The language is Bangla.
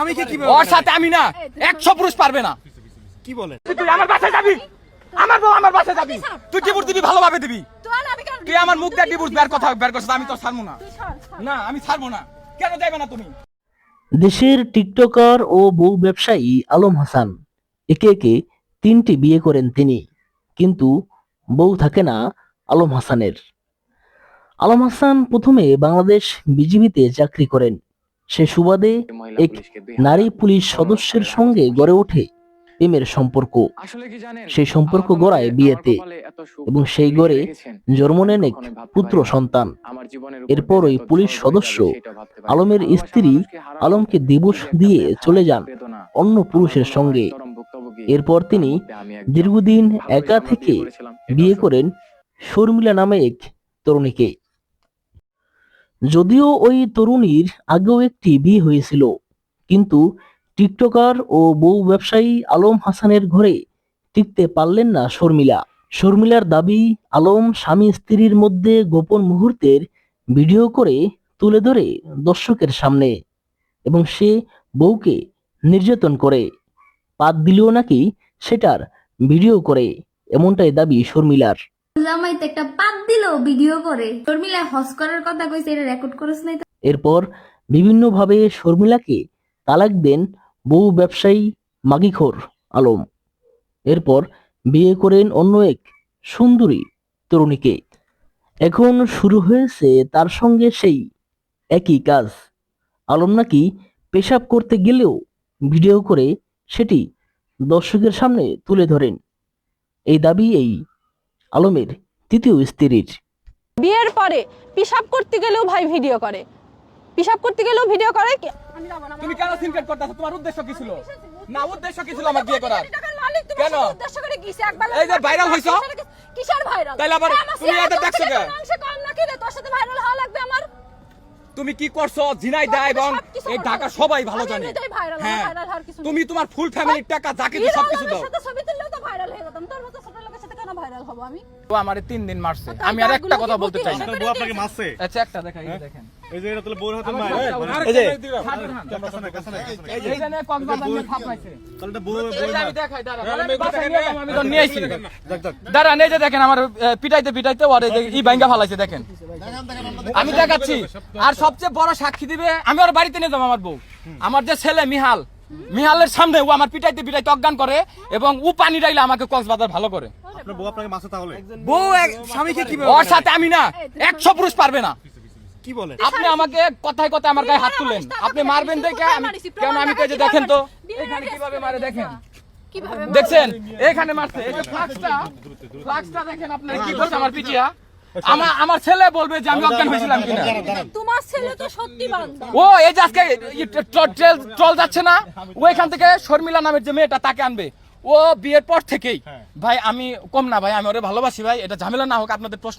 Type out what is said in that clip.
আমি কি ওর সাথে আমি না। একশো পুরুষ পারবে না। কি বলেন তুই আমার বাসায় যাবি? আমার বউ আমার বাসায় যাবি? তুই ডিভোর্স দিবি ভালোভাবে দিবি? তুই আমার মুখ দিয়ে ডিভোর্স বের কথা বের করছিস আমি তো ছাড়বো না। না আমি ছাড়বো না। কেন যাইবে না তুমি? দেশের টিকটকার ও বউ ব্যবসায়ী আলম হাসান একে একে তিনটি বিয়ে করেন তিনি কিন্তু বউ থাকে না আলম হাসানের। আলম হাসান প্রথমে বাংলাদেশ বিজিবিতে চাকরি করেন। সে সুবাদে এক নারী পুলিশ সদস্যের সঙ্গে গড়ে ওঠে প্রেমের সম্পর্ক। সেই সম্পর্ক গড়ায় বিয়েতে এবং সেই গড়ে জন্ম নেন এক পুত্র সন্তান। এরপর ওই পুলিশ সদস্য আলমের স্ত্রী আলমকে দিবস দিয়ে চলে যান। অন্য পুরুষের সঙ্গে এরপর তিনি দীর্ঘদিন একা থেকে বিয়ে করেন শর্মিলা নামে এক তরুণীকে। যদিও ওই তরুণীর আগেও একটি বিয়ে হয়েছিল, কিন্তু টিকটকার ও বউ ব্যবসায়ী আলম হাসানের ঘরে টিকতে পারলেন না শর্মিলা। শর্মিলার দাবি, আলম স্বামী স্ত্রীর মধ্যে গোপন মুহূর্তের ভিডিও করে তুলে ধরে দর্শকের সামনে এবং সে বউকে নির্যাতন করে। পাত দিলেও নাকি সেটার ভিডিও করে, এমনটাই দাবি শর্মিলার। জামাইতে একটা পাত এরপর বিভিন্নভাবে শর্মিলাকে তালাক দেন বউ ব্যবসায়ী মাগিখোর আলম। এরপর বিয়ে করেন অন্য এক সুন্দরী তরুণীকে। এখন শুরু হয়েছে তার সঙ্গে সেই একই কাজ। আলম নাকি পেশাব করতে গেলেও ভিডিও করে সেটি দর্শকের সামনে তুলে ধরেন। এই দাবি এই আলমের তৃতীয় স্ত্রীর। বিয়ের পরে পিসাব করতে গেলেও ভাই ভিডিও করে। পিসাব করতে গেলেও ভিডিও করে তুমি কেন সিনক্রেট করতেছো? তোমার উদ্দেশ্য কি ছিল? না উদ্দেশ্য কি ছিল আমার বিয়ে করার? কেন? উদ্দেশ্য করে গিয়েছে একবার এই যে viral হইছো? কিসের ভাইরাল তাইলে আবার তুমি এত দেখছ কে? কম নাকি রে? তোর সাথে ভাইরাল হওয়া লাগবে আমার। তুমি কি করছ? ঝিনাই দা এবং এই ঢাকা সবাই ভালো জানে। হ্যাঁ। তুমি তোমার ফুল ফ্যামিলির টাকা যাকে সবকিছু দাও। সাথে ছবি তুললেও তো ভাইরাল হয়ে যেতাম। তোর মতো ছোট লোকের সাথে কেন ভাইরাল হব আমি ও আমারে তিন দিন মারছে আমি আর একটা কথা বলতে চাই না বউ আপনাকে মারছে আচ্ছা একটা দেখা এই দেখেন এই যে এটা তাহলে বউর হাতে মার এই যে এই যে এই যে নে নিয়ে পাইছে তাহলে এটা বউ আমি দেখাই দাঁড়া আমি বাসায় নিয়ে আমি তো নিয়ে আইছি দাঁড়ান এই যে দেখেন আমার পিটাইতে পিটাইতে ওর এই যে ই ভাঙ্গা ফালাইছে দেখেন আমি দেখাচ্ছি আর সবচেয়ে বড় সাক্ষী দিবে আমি ওর বাড়িতে নিয়ে যাব আমার বউ আমার যে ছেলে মিহাল মিহালের সামনে ও আমার পিটাইতে পিটাইতে অজ্ঞান করে এবং ও পানি ডাইলে আমাকে কক্সবাজার ভালো করে। আপনার বউ আপনাকে মারছে তাহলে? বউ এক স্বামীকে কীভাবে ওর সাথে আমি না একশো পুরুষ পারবে না। কি বলেন আপনি আমাকে কথায় কথায় আমার গায়ে হাত তুলেন। আপনি মারবেন দেখে আমি কেন আমি তো যে দেখেন তো? এখানে কীভাবে মারে দেখেন? কীভাবে দেখছেন? এখানে মারছে। এই যে ফ্লাক্সটা ফ্লাক্সটা দেখেন আপনারা কি করছে আমার পিটিয়া? আমার আমার ছেলে বলবে যে আমি অজ্ঞান হয়েছিলাম কিনা? তোমার ছেলে তো সত্যি বান্দা। ও এই যে আজকে ট্রল যাচ্ছে না ও এখান থেকে শর্মিলা নামের যে মেয়েটা তাকে আনবে। ও বিয়ের পর থেকেই। ভাই আমি কম না ভাই আমি ওরে ভালোবাসি ভাই এটা ঝামেলা না হোক আপনাদের প্রশ্নের